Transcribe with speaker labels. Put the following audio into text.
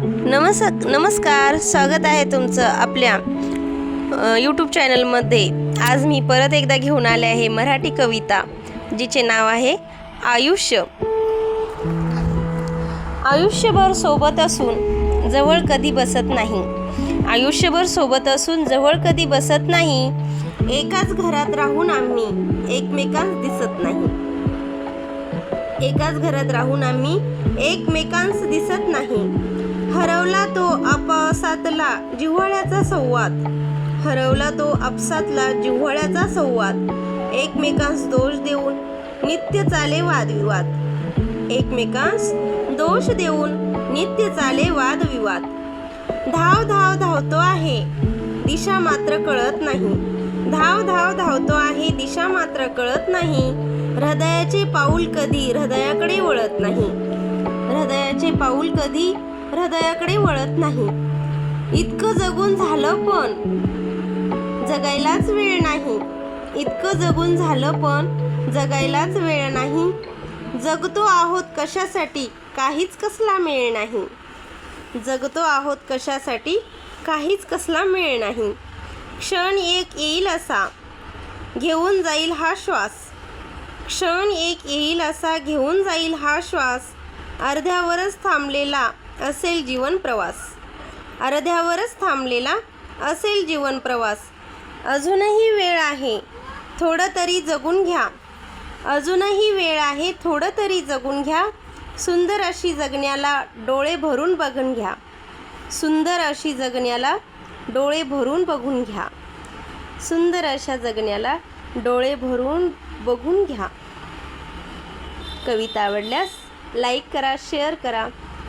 Speaker 1: नमस नमस्कार स्वागत आहे तुमचं आपल्या यूट्यूब चॅनलमध्ये आज मी परत एकदा घेऊन आले आहे मराठी कविता जिचे नाव आहे आयुष्य. आयुष्यभर सोबत असून जवळ कधी बसत नाही. आयुष्यभर सोबत असून जवळ कधी बसत नाही एकाच घरात राहून आम्ही एकमेकांस दिसत नाही. एकाच घरात राहून आम्ही एकमेकांस दिसत नाही. हरवला तो आपसातला जिव्हाळ्याचा संवाद. हरवला तो आपसातला जिव्हाळ्याचा संवाद. एकमेकांस दोष देऊन नित्य चाले वादविवाद. एकमेकांस दोष देऊन नित्य चाले वादविवाद. धाव धाव धावतो आहे दिशा मात्र कळत नाही. धाव धाव धावतो आहे दिशा मात्र कळत नाही. हृदयाचे पाऊल कधी हृदयाकडे वळत नाही. हृदयाचे पाऊल कधी हृदयाकडे वळत नाही. इतकं जगून झालं पण जगायलाच वेळ नाही. इतकं जगून झालं पण जगायलाच वेळ नाही. जगतो आहोत कशासाठी काहीच कसला मेळ नाही. जगतो आहोत कशासाठी काहीच कसला मेळ नाही. क्षण एक येईल असा घेऊन जाईल हा श्वास. क्षण एक येईल असा घेऊन जाईल हा श्वास अर्ध्यावरच थांबलेला असेल जीवन प्रवास. अर्ध्यावरच थांबलेला असेल जीवन प्रवास. अजूनही वेळ आहे थोडं तरी जगून घ्या. अजूनही वेळ आहे थोडं तरी जगून घ्या. सुंदर अशी जगण्याला डोळे भरून बघून घ्या. सुंदर अशी जगण्याला डोळे भरून बघून घ्या. सुंदर अशा जगण्याला डोळे भरून बघून घ्या. कविता आवडल्यास लाईक करा शेअर करा.